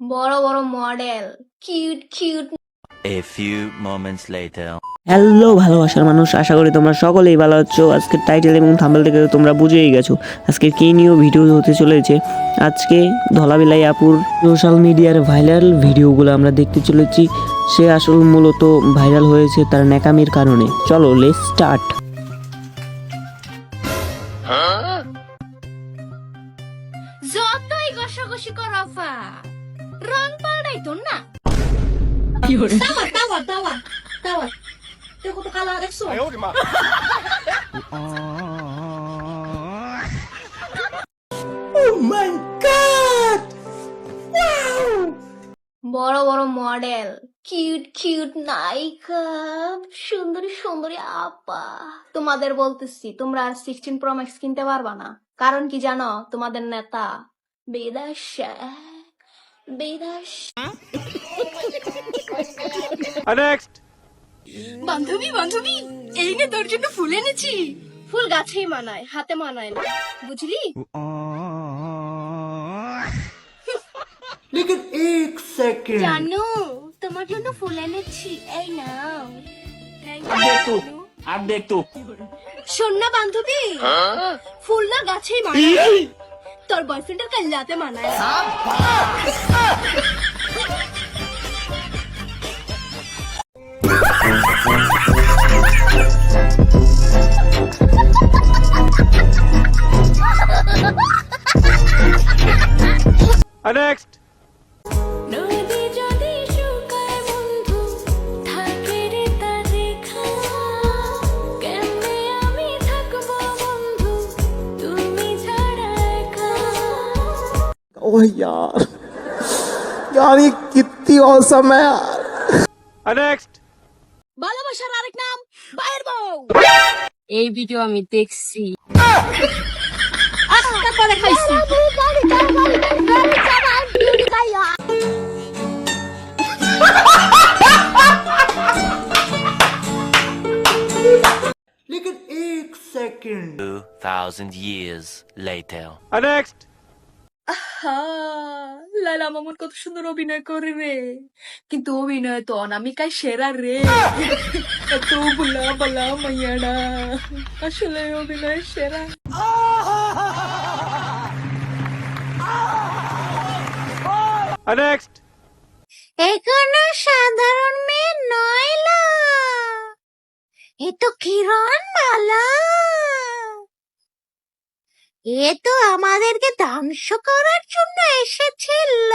বড় বড় model. Cute cute. A few moments later. Hello ভালোবাসার মানুষ আশা করি তোমরা সকলেই ভালো আছো। আজকের টাইটেল এবং থাম্বেল থেকে তোমরা বুঝেই গেছো। আজকে কি নিয়েও ভিডিও হতে চলেছে? আজকে ধলাবিলাই আপুর সোশ্যাল মিডিয়ার ভাইরাল ভিডিওগুলো আমরা দেখতে চলেছি। সে আসল মূলত ভাইরাল হয়েছে তার ন্যাকামির কারণে। চলো লেট স্টার্ট যতই ঘষাঘষি রং পাল্টাই তো না। তুই কত কালা দেখছ বড় বড় মডেল। কিউট কিউট নায়িকা। সুন্দরী সুন্দরী আপা। তোমাদের বলতেছি তোমরা আর সিক্সটিন প্রো ম্যাক্স কিনতে পারবা না। কারণ কি জানো? তোমাদের নেতা বিদাস বেদাস। বান্ধবী বান্ধবী এই নে তোর জন্য ফুল এনেছি। ফুল গাছেই মানায় হাতে মানায় না। বুঝলি? লেকিন এক সেকেন্ড জানো তোমার জন্য ফুল এনেছি এই নাও। আর দেখো শোন না বান্ধবী। ফুল না গাছেই মানায় তোর বয়ফ্রেন্ডের কাল্লাতে মানায় না। ओह यार यार ये कितनी औसम है यार ভালোবাসার আরেক নাম বাইরের বউ এই ভিডিও আমি দেখছি আটটা করে খাইছি लेकिन एक second Two thousand years later. লালা মামুন কত সুন্দর অভিনয় করে রে কিন্তু অভিনয় তো অনামিকায় সেরা রে। এত বুলা বালা মাইয়াডা আসলে অভিনয় সেরা। এ কোনো সাধারণ মেয়ে নয় এ তো কিরণ মালা এ তো আমাদেরকে ধ্বংস করার জন্য এসেছিল।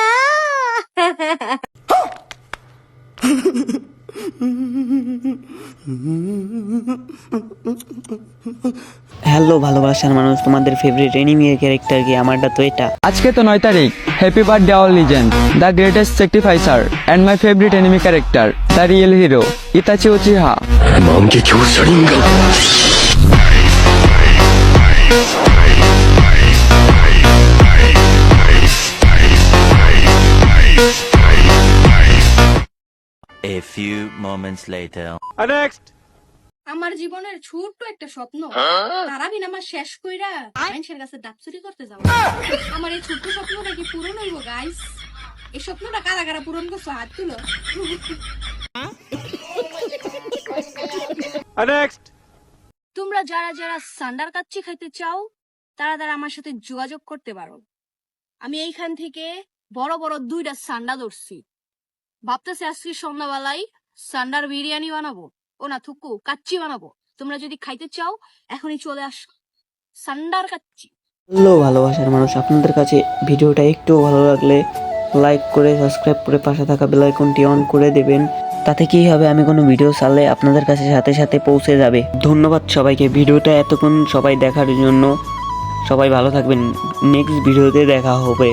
হ্যালো ভালোবাসার মানুষ তোমাদের ফেভারিট এনিমির ক্যারেক্টার কি? আমারটা তো এটা। আজকে তো নয় তারিখ। Happy birthday all legend the greatest sacrificer and my favourite enemy character the real hero Itachi Uchiha A few moments later. আমার জীবনের ছোট্ট একটা স্বপ্ন। তারাবিন আমার শেষ কইরা মানুষের কাছে ডাব চুরি করতে যাব। আমার এই ছোট্ট স্বপ্নটা কি পূরণ হইব গাইস এই স্বপ্নটা কারা কারা পূরণ করছ হাত তুলো। তোমরা যারা যারা সান্ডার কাচ্চি খাইতে চাও তারা তারা আমার সাথে যোগাযোগ করতে পারো। আমি এইখান থেকে বড় বড় দুইটা সান্ডা ধরছি। ভাবতেছি আজকে সন্ধ্যাবেলায় সান্ডার বিরিয়ানি বানাবো। ও না, থুকু, কাচ্চি বানাবো। তোমরা যদি খাইতে চাও, এখনই চলে আসো। সান্ডার কাচ্চি। হ্যালো, ভালোবাসার মানুষ, আপনাদের কাছে ভিডিওটা একটু ভালো লাগলে লাইক করে, সাবস্ক্রাইব করে পাশে থাকা বেল আইকনটি অন করে দেবেন। তাতে কি হবে, আমি কোনো ভিডিও ছাড়লে আপনাদের কাছে সাথে সাথে পৌঁছে যাবে। ধন্যবাদ সবাইকে, ভিডিওটা এতক্ষণ সবাই দেখার জন্য। সবাই ভালো থাকবেন, নেক্সট ভিডিওতে দেখা হবে।